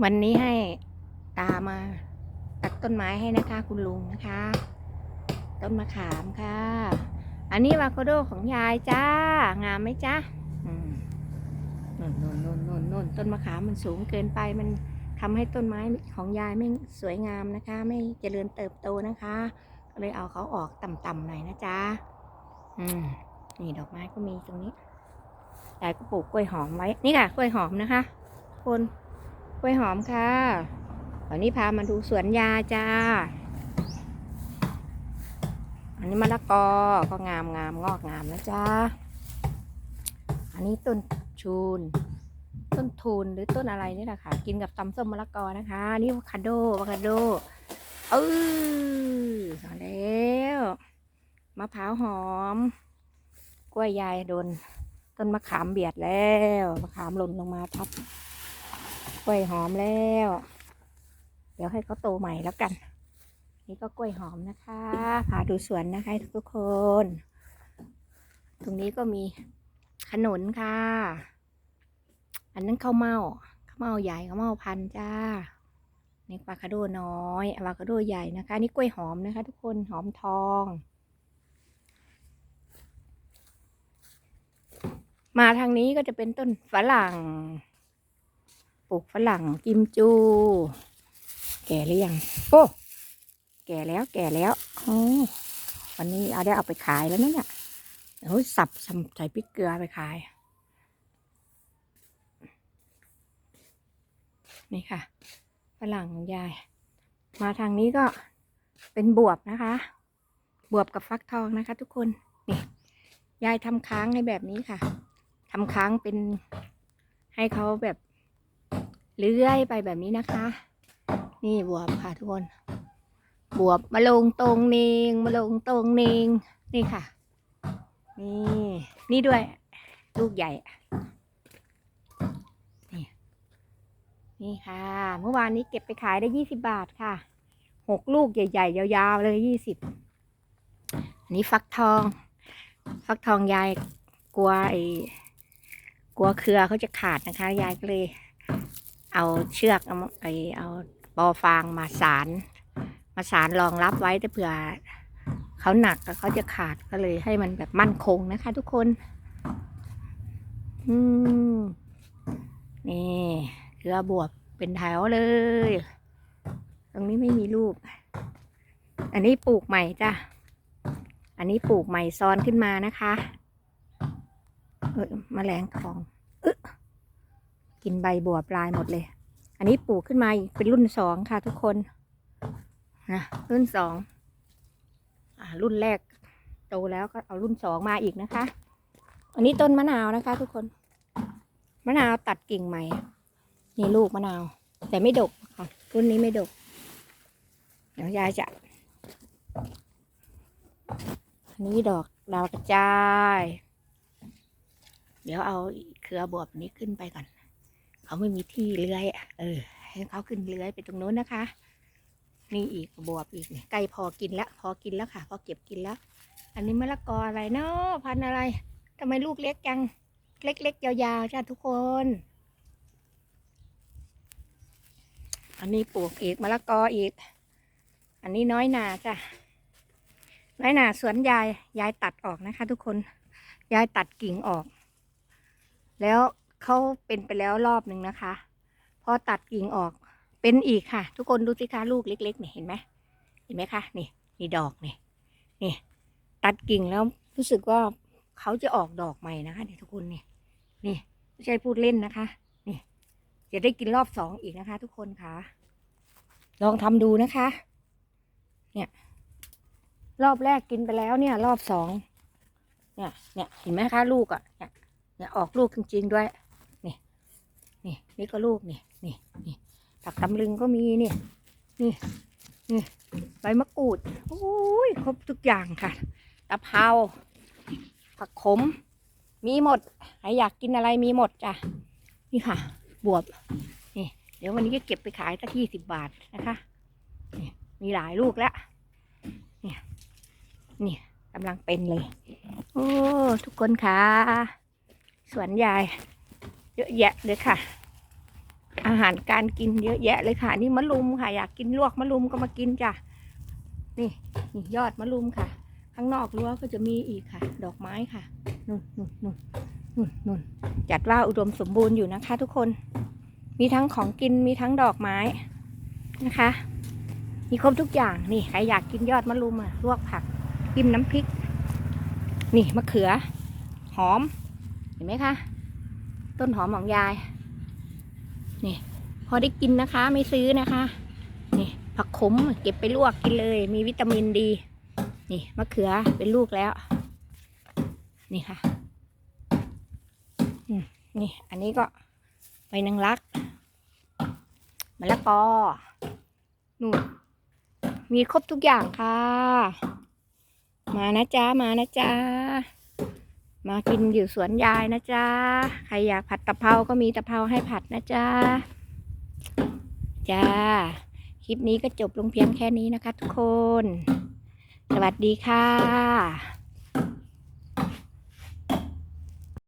วันนี้ให้ตามาตัดต้นไม้ให้นะคะ คุณลุงนะคะ ต้นมะขามค่ะ อันนี้วาโคโดของยายจ้างามไหมจ้าอืมนนนนนนนนต้นมะขามมันสูงเกินไปมันทำให้ต้นไม้ของยายไม่สวยงามนะคะ ไม่เจริญเติบโตนะคะก็เลยเอาเขาออกต่ำๆหน่อยนะจ๊ะอืมนี่ดอกไม้ก็มีตรงนี้ยายก็ปลูกกล้วยหอมไว้ นี่ค่ะกล้วยหอมนะคะ คน กล้วยหอมค่ะ วันนี้พามาดูสวนยาจ้า อันนี้มะละกอ ก็งามงามงอกงามนะจ้า อันนี้ต้นชูน ต้นทูนหรือต้นอะไรนี่แหละค่ะ กินกับตำส้มมะละกอนะคะ นี่อะโวคาโดะโวคาโด เออเอาแล้วมะพร้าวหอม กล้วยยายโดน ต้นมะขามเบียดแล้ว มะขามหล่นลงมาทับ กล้วยหอมแล้ว เดี๋ยวให้เขาโตใหม่แล้วกัน นี่ก็กล้วยหอมนะคะพาดูสวนนะคะทุกคน ตรงนี้ก็มีขนุนค่ะ อันนั้นข้าวเม่าข้าวเม่าใหญ่ข้าวเม่าพันจ้านี่อะโวคาโดน้อยอะโวคาโดใหญ่นะคะนี่กล้วยหอมนะคะ ทุกคนหอมทอง มาทางนี้ก็จะเป็นต้นฝรั่ง ลูกฝรั่งกิมจู แก่หรือยัง โอ้ แก่แล้วแก่แล้วโอ้วันนี้เอาได้เอาไปขายแล้วนะเนี่ยโอ้ยสับสับใส่พริกเกลือไปขาย นี่ค่ะฝรั่งของยาย มาทางนี้ก็เป็นบวบนะคะ บวบกับฟักทองนะคะ ทุกคนนี่ยายทำค้างให้แบบนี้ค่ะทำค้างเป็นให้เขาแบบ เลื้อยไปแบบนี้นะคะ นี่บวบค่ะทุกคน บวบมาลงตรงเนงมาลงตรงเนงนี่ค่ะ นี่นี่ด้วย ลูกใหญ่ นี่นี่ค่ะ เมื่อวานนี้เก็บไปขายได้ยี่สิบาทค่ะหกลูกใหญ่ๆยาวๆเลยยี่สิบอันนี้ฟักทอง ฟักทองยายกลัวไอ้กลัวเครือเขาจะขาดนะคะ ยายก็เลย เอาเชือกเอาไอเอาบอฟางมาสาร มาสารรองรับไว้แต่เผื่อเขาหนักแล้วเขาจะขาดก็เลยให้มันแบบมั่นคงนะคะ ทุกคน อืมนี่เครือบวบเป็นแถวเลย ตรงนี้ไม่มีลูก อันนี้ปลูกใหม่จ้ะ อันนี้ปลูกใหม่ซ้อนขึ้นมานะคะ เออแมลงทอง กินใบบัวบลายหมดเลย อันนี้ปลูกขึ้นมาเป็นรุ่นสองค่ะทุกคนนะรุ่นสองอรุ่นแรกโตแล้วก็เอารุ่นสองมาอีกนะคะ อันนี้ต้นมะนาวนะคะ ทุกคน มะนาวตัดกิ่งใหม่ นี่ลูกมะนาว แต่ไม่ดกค่ะ รุ่นนี้ไม่ดก เดี๋ยวยายจะอันนี้ดอกดาวกระจาย เดี๋ยวเอาเครือบวบนี้ขึ้นไปก่อน เขาไม่มีที่เลื้อยอะเออ ให้เขาขึ้นเลื้อยไปตรงโน้นนะคะ นี่อีกบวบอีกเนี่ยใกล้พอกินแล้วพอกินแล้วค่ะ พอเก็บกินแล้ว อันนี้มะละกออะไรเนาะพันอะไรทำไมลูกเล็กจัง เล็กๆยาวๆจ้าทุกคน อันนี้ปลูกอีกมะละกออีก อันนี้น้อยนาจ้ะน้อยนาสวนยายยายตัดออกนะคะ ทุกคนยายตัดกิ่งออก แล้ว เขาเป็นไปแล้วรอบหนึ่งนะคะ พอตัดกิ่งออกเป็นอีกค่ะ ทุกคนดูสิคะลูกเล็กๆเนี่ยเห็นไหมเห็นไหมคะนี่นี่ดอกนี่นี่ตัดกิ่งแล้วรู้สึกว่าเขาจะออกดอกใหม่นะคะเนี่ยทุกคนนี่นี่ไม่ใช่พูดเล่นนะคะ นี่จะได้กินรอบสองอีกนะคะ ทุกคนค่ะ ลองทำดูนะคะ เนี่ย รอบแรกกินไปแล้วเนี่ย รอบสองเนี่ยเนี่ยเห็นไหมคะ ลูกอะ่ะเนี่ยเนี่ยออกลูกจริง ๆ ด้วย นี่นี่ก็ลูกนี่นี่นี่ผักตำลึงก็มีนี่นี่นี่ใบมะกรูดโอ้ยครบทุกอย่างค่ะตะเภาผักขม มีหมดใครอยากกินอะไรมีหมดจ้ะนี่ค่ะ บวบนี่ เดี๋ยววันนี้ก็เก็บไปขายสักยี่สิบบาทนะคะนี่มีหลายลูกแล้วนี่นี่กำลังเป็นเลย โอ้ ทุกคนค่ะสวนยาย เยอะแยะเลยค่ะ อาหารการกินเยอะแยะเลยค่ะ นี่มะลุมค่ะ อยากกินลวกมะลุมก็มากินจ้ะนี่นี่ยอดมะลุมค่ะ ข้างนอกรั้วก็จะมีอีกค่ะ ดอกไม้ค่ะนู่นนู่นนู่นนู่นนู่นจัดว่าอุดมสมบูรณ์อยู่นะคะ ทุกคน มีทั้งของกินมีทั้งดอกไม้นะคะ มีครบทุกอย่างนี่ใครอยากกินยอดมะลุมอะลวกผักจิ้มน้ำพริก นี่มะเขือ หอม เห็นไหมคะ ต้นหอมของยาย นี่ พอได้กินนะคะ ไม่ซื้อนะคะ นี่ ผักขมเก็บไปลวกกินเลย มีวิตามินดี นี่มะเขือเป็นลูกแล้ว นี่ค่ะนี่ อันนี้ก็ใบนางรักมะละกอนู่นมีครบทุกอย่างค่ะ มานะจ๊ะ มานะจ๊ะ มากินอยู่สวนยายนะจ๊ะ ใครอยากผัดตะเภาก็มีตะเภาให้ผัดนะจ๊ะ จ้า คลิปนี้ก็จบลงเพียงแค่นี้นะคะทุกคน สวัสดีค่ะ